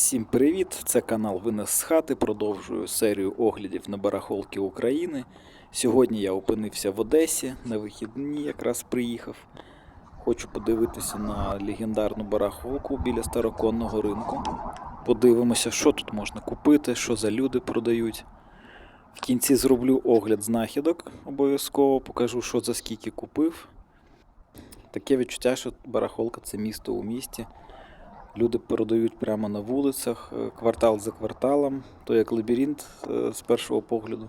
Всім привіт! Це канал Винес з хати. Продовжую серію оглядів на барахолки України. Сьогодні я опинився в Одесі на вихідні, якраз приїхав. Хочу подивитися на легендарну барахолку біля староконного ринку. Подивимося, що тут можна купити, що за люди продають. В кінці зроблю огляд знахідок, обов'язково покажу, що за скільки купив. Таке відчуття, що барахолка це місто у місті. Люди продають прямо на вулицях, е, квартал за кварталом, то як лабіринт е, з першого погляду.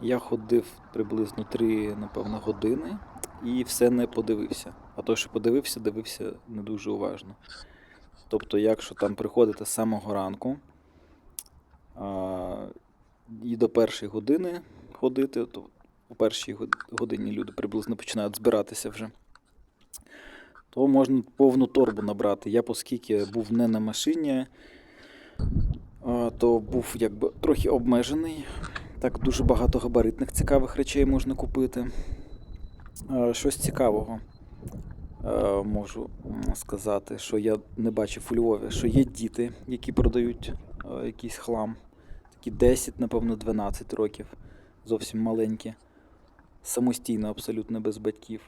Я ходив приблизно 3, напевно, години і все не подивився. А то, що подивився, дивився не дуже уважно. Тобто, якщо там приходити з самого ранку а, і до першої години ходити, то у першій годині люди приблизно починають збиратися вже то можна повну торбу набрати. Я, оскільки був не на машині, то був якби трохи обмежений. Так, дуже багато габаритних цікавих речей можна купити. Щось цікавого можу сказати, що я не бачив у Львові, що є діти, які продають якийсь хлам. Такі 10, напевно, 12 років, зовсім маленькі, самостійно, абсолютно без батьків.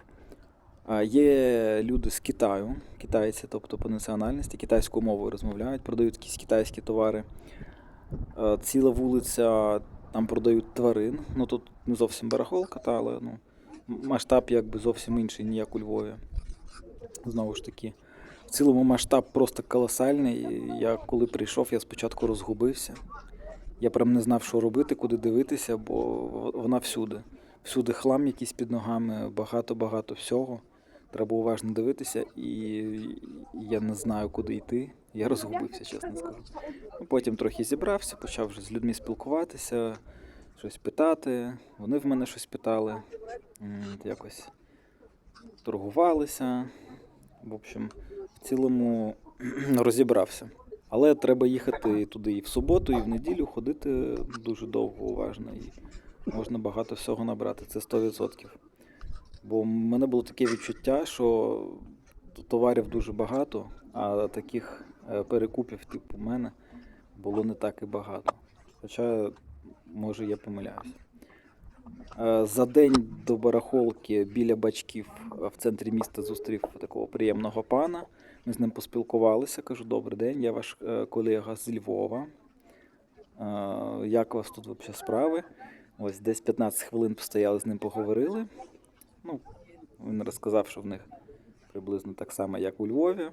Є люди з Китаю, китайці, тобто по національності, китайською мовою розмовляють, продають якісь китайські товари. Ціла вулиця, там продають тварин. Ну тут не зовсім барахолка, та, але ну, масштаб якби зовсім інший, ніяк у Львові. Знову ж таки. В цілому масштаб просто колосальний. Я коли прийшов, я спочатку розгубився. Я прям не знав, що робити, куди дивитися, бо вона всюди. Всюди хлам якийсь під ногами, багато-багато всього. Треба уважно дивитися, і я не знаю, куди йти. Я розгубився, чесно скажу. Ну, потім трохи зібрався, почав вже з людьми спілкуватися, щось питати. Вони в мене щось питали, якось торгувалися. В общем, в цілому розібрався. Але треба їхати туди і в суботу, і в неділю ходити дуже довго, уважно. І можна багато всього набрати, це 100%. Бо в мене було таке відчуття, що товарів дуже багато, а таких е, перекупів, типу мене, було не так і багато. Хоча, може, я помиляюся. Е, За день до барахолки біля бачків е, в центрі міста зустрів такого приємного пана. Ми з ним поспілкувалися. Кажу, добрий день, я ваш колега з Львова. Як у вас тут взагалі справи? Ось десь 15 хвилин постояли з ним, поговорили. Ну, він розказав, що в них приблизно так само, як у Львові.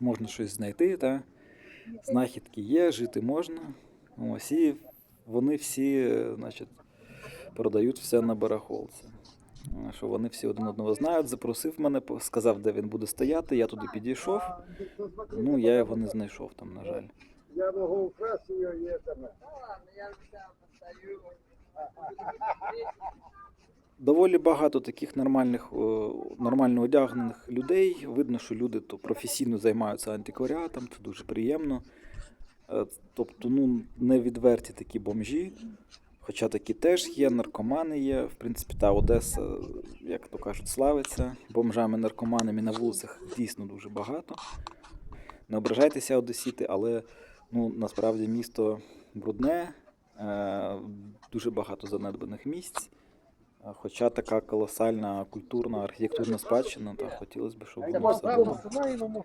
Можна щось знайти, та знахідки є, жити можна. Ось і вони всі, значить, продають все на барахолці. Що вони всі один одного знають, запросив мене, сказав, де він буде стояти. Я туди підійшов. Ну, я його не знайшов там, на жаль. Я могу украсть ее и это. Доволі багато таких нормальних, е, нормально одягнених людей. Видно, що люди то професійно займаються антикваріатом, це дуже приємно. Е, Тобто, ну, не відверті такі бомжі. Хоча такі теж є, наркомани є. В принципі, та Одеса, як то кажуть, славиться. Бомжами, наркоманами на вулицях дійсно дуже багато. Не ображайтеся одесіти, але ну, насправді місто брудне, е, дуже багато занедбаних місць. Хоча така колосальна культурна архітектурна спадщина, то хотілося б, щоб воно все було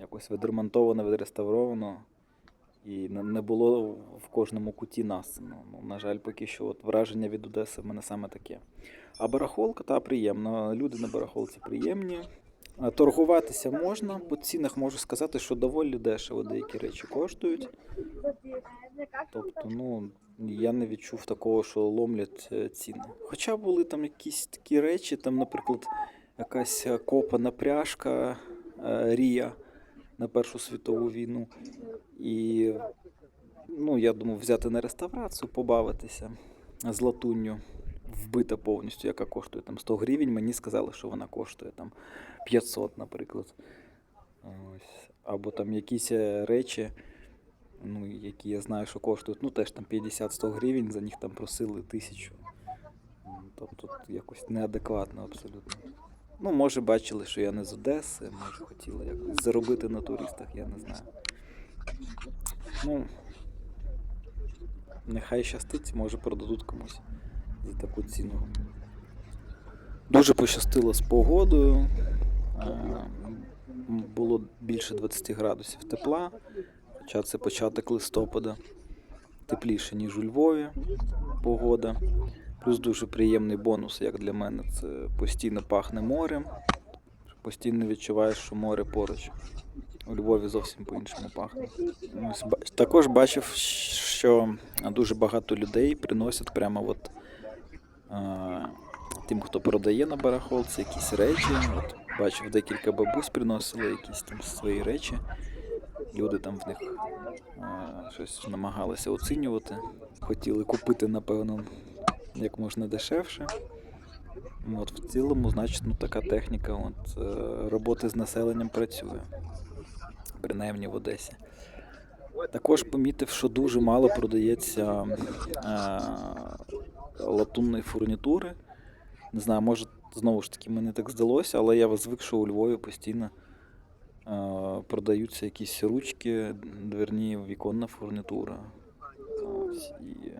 якось відремонтовано, відреставровано. І не було в кожному куті нас. Ну, на жаль, поки що от враження від Одеси в мене саме таке. А барахолка та приємна. Люди на барахолці приємні. Торгуватися можна, по цінах можу сказати, що доволі дешево деякі речі коштують. Тобто, ну, я не відчув такого, що ломлять е, ціни. Хоча були там якісь такі речі, там, наприклад, якась е, копана пряжка е, Рія на Першу світову війну. І ну, я думав взяти на реставрацію, побавитися з латунню, вбита повністю, яка коштує там 100 гривень. Мені сказали, що вона коштує там 500, наприклад. Ось. Або там якісь речі, ну, які я знаю, що коштують, ну теж там 50-100 гривень, за них там просили тисячу. Тобто якось неадекватно абсолютно. Ну, може, бачили, що я не з Одеси, може хотіли якось заробити на туристах, я не знаю. Ну, нехай щастить, може продадуть комусь за таку ціну. Дуже пощастило з погодою. Е, Було більше 20 градусів тепла, хоча це початок листопада. Тепліше, ніж у Львові погода. Плюс дуже приємний бонус, як для мене, це постійно пахне морем. Постійно відчуваєш, що море поруч. У Львові зовсім по-іншому пахне. Також бачив, що дуже багато людей приносять прямо от, е, тим, хто продає на барахолці якісь речі. От, бачив, декілька бабусь приносили якісь там свої речі. Люди там в них щось намагалися оцінювати. Хотіли купити, напевно, як можна дешевше. От, в цілому, значить, ну, така техніка от, е, роботи з населенням працює. Принаймні в Одесі. Також помітив, що дуже мало продається е, латунної фурнітури. Не знаю, може, знову ж таки, мені так здалося, але я звик, що у Львові постійно продаються якісь ручки, дверні, віконна фурнітура. Ось, і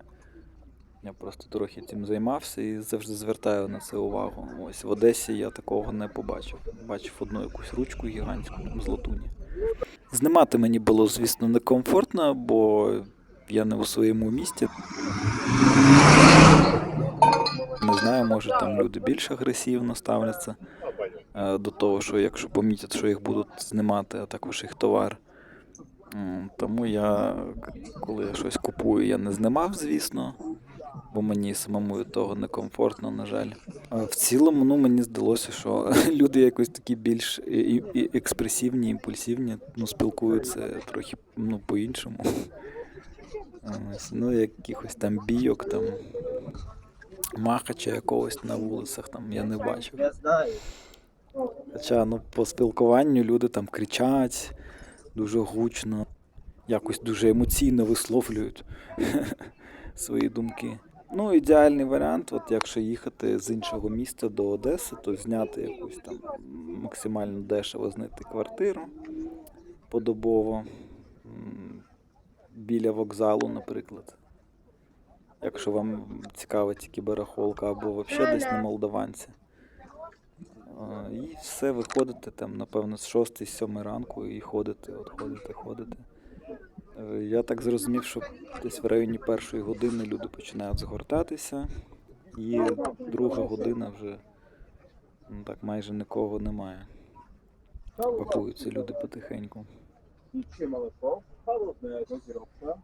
я просто трохи цим займався і завжди звертаю на це увагу. Ось в Одесі я такого не побачив. Бачив одну якусь ручку гігантську з латуні. Знімати мені було, звісно, некомфортно, бо я не у своєму місті. Не знаю, може там люди більш агресивно ставляться до того, що якщо помітять, що їх будуть знімати, а також їх товар. Тому я, коли я щось купую, я не знімав, звісно, бо мені самому від того некомфортно, на жаль. А в цілому, ну мені здалося, що люди якось такі більш експресивні, імпульсивні, ну, спілкуються трохи ну, по-іншому. Ну, якихось там бійок, там махача якогось на вулицях там я не бачив. Хоча ну, по спілкуванню люди там кричать дуже гучно, якось дуже емоційно висловлюють свої думки. Ну, ідеальний варіант, от якщо їхати з іншого міста до Одеси, то зняти якусь там максимально дешево знайти квартиру подобово біля вокзалу, наприклад. Якщо вам цікава тільки барахолка або взагалі десь на Молдаванці. І все, виходите там, напевно, з 6-7 ранку і ходите, от ходите, ходите. Е, Я так зрозумів, що десь в районі першої години люди починають згортатися, і друга година вже ну, так майже нікого немає. Пакуються люди потихеньку. Газировка.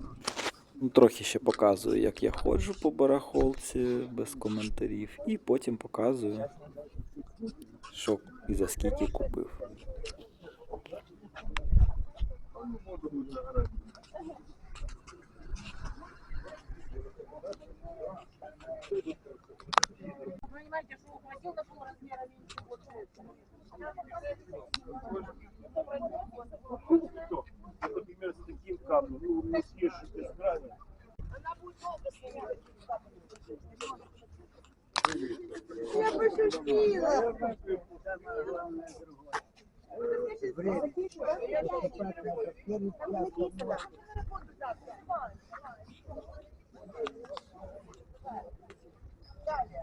Ну, трохи ще показую, як я ходжу по барахолці без коментарів, і потім показую, що і за скільки купив. Понимаете, например, с таким кадром, ну, у нас есть 6 грамм. Она будет долго снимать. Я пошутила. Далее.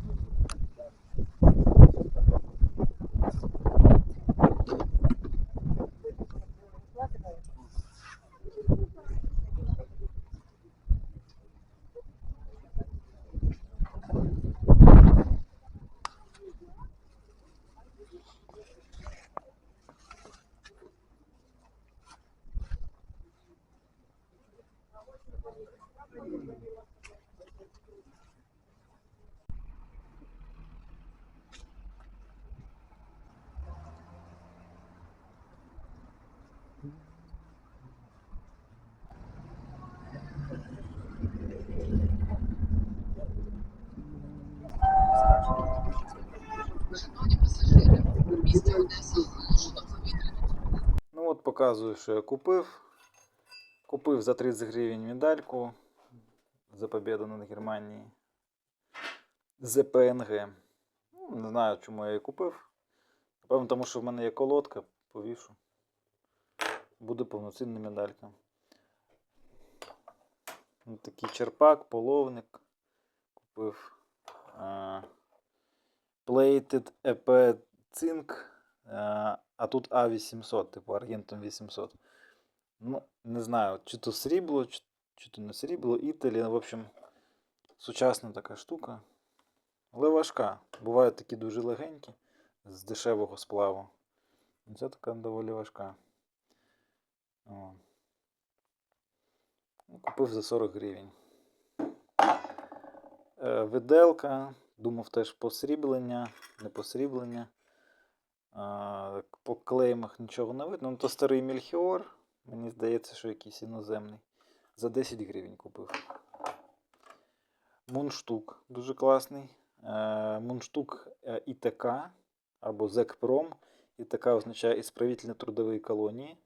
показую, що я купив. Купив за 30 гривень медальку. за победу над Германією. ЗПНГ. Ну, не знаю, чому я її купив. Напевно, тому що в мене є колодка, повішу. Буде повноцінна медалька. Такий черпак, половник. Купив. Plated EP Zinc. А, тут А800, типу Аргентум 800. Ну, не знаю, чи то срібло, чи, чи то не срібло, Італія. В общем, сучасна така штука. Але важка. Бувають такі дуже легенькі з дешевого сплаву. Це така доволі важка. О. Ну, Купив за 40 гривень. Е, Виделка. Думав теж посріблення, не посріблення. По клеймах нічого не видно. Ну, то старий Мельхіор. Мені здається, що якийсь іноземний. За 10 гривень купив. Мундштук дуже класний. Е, Мундштук е, ІТК або ЗЕКПРОМ. ІТК означає ісправительно трудової колонії.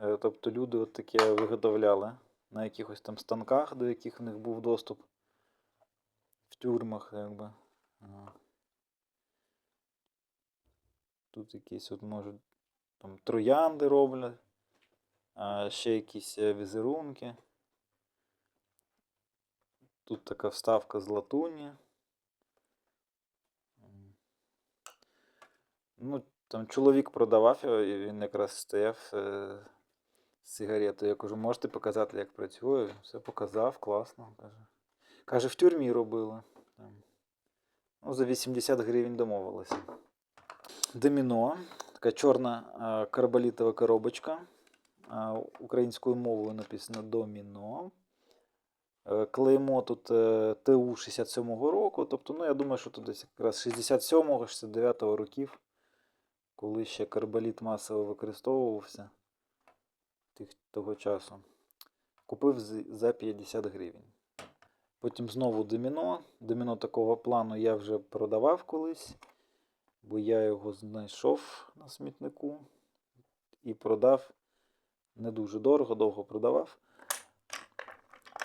Е, Тобто люди от таке виготовляли на якихось там станках, до яких в них був доступ в тюрмах, якби. Тут якісь от може там троянди роблять, а ще якісь е, візерунки. Тут така вставка з латуні. Ну, там чоловік продавав його, і він якраз стояв е, з сигаретою. Я кажу, можете показати, як працює? Все показав, класно. Каже, каже в тюрмі робили. Ну, за 80 гривень домовилися. Доміно. Така чорна е, карболітова коробочка. Е, Українською мовою написано доміно. Е, Клеймо тут ТУ 67-го року. Тобто, ну, я думаю, що тут десь якраз 67-го, 69-го років, коли ще карболіт масово використовувався тих, того часу. Купив за 50 гривень. Потім знову доміно. Доміно такого плану я вже продавав колись, бо я його знайшов на смітнику і продав не дуже дорого, довго продавав.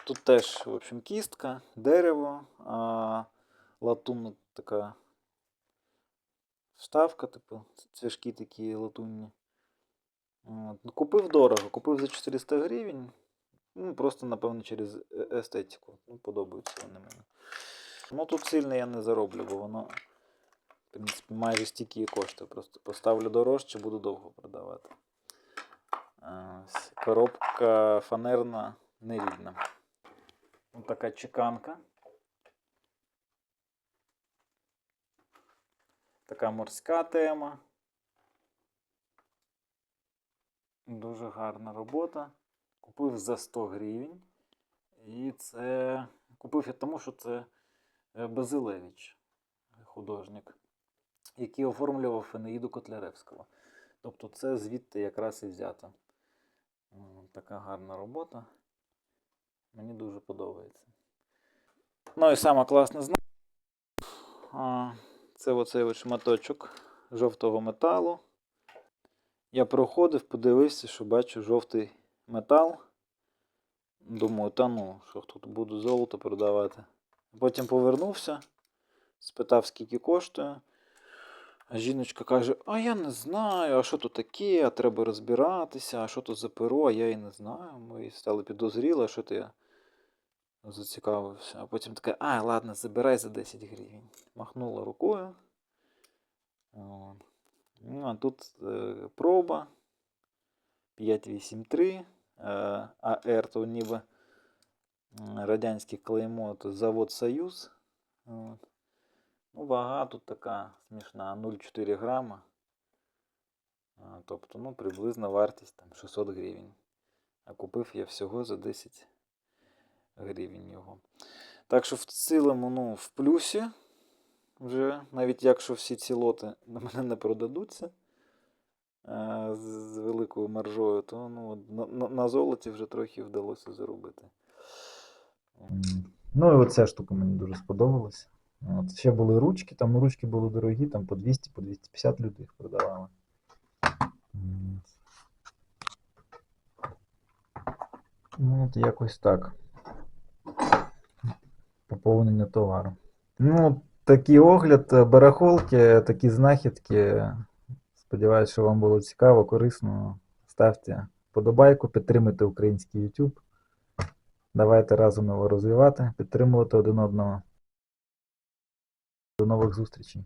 Тут теж, в общем, кістка, дерево, а, латунна така вставка, типу, цвяшки такі латунні. Ну, Купив дорого, купив за 400 гривень. Ну, просто, напевно, через е- естетику. Ну, подобаються вони мені. Ну, тут сильно я не зароблю, бо воно, принципі, майже стільки і коштує. Просто поставлю дорожче, буду довго продавати. Ось. Коробка фанерна, нерідна. Ось така чеканка. Така морська тема. Дуже гарна робота. Купив за 100 гривень. І це купив я тому, що це е, Базилевич, художник, який оформлював Фенеїду Котляревського. Тобто це звідти якраз і взято. Така гарна робота. Мені дуже подобається. Ну і сама класна знак. Це оцей от шматочок жовтого металу. Я проходив, подивився, що бачу жовтий метал. Думаю, та ну, що тут буду золото продавати. Потім повернувся, спитав, скільки коштує. А жіночка каже: А я не знаю, а що тут таке, а треба розбиратися, а що тут за перо, а я і не знаю. Ми стали підозріли, що ти зацікавився. А потім така, а, ладно, забирай за 10 гривень. Махнула рукою. Ну, а тут е, проба 583. Е, АР то ніби радянське клеймо, то завод Союз. От. Ну, вага тут така смішна 0,4 грама. Тобто, ну, приблизна вартість там 600 гривень. А купив я всього за 10 гривень його. Так що в цілому, ну, в плюсі вже, навіть якщо всі ці лоти на мене не продадуться е, з, великою маржою, то ну, на, на, на золоті вже трохи вдалося заробити. Ну і оця штука мені дуже сподобалася. От, ще були ручки, там ручки були дорогі, там по 200, по 250 люди їх продавали. Ну, от якось так. наповнення товару. Ну, такий огляд е, барахолки, такі знахідки. Сподіваюсь, що вам було цікаво, корисно. Ставте подобайку, підтримуйте український YouTube. Давайте разом його розвивати, підтримувати один одного. До нових зустрічей.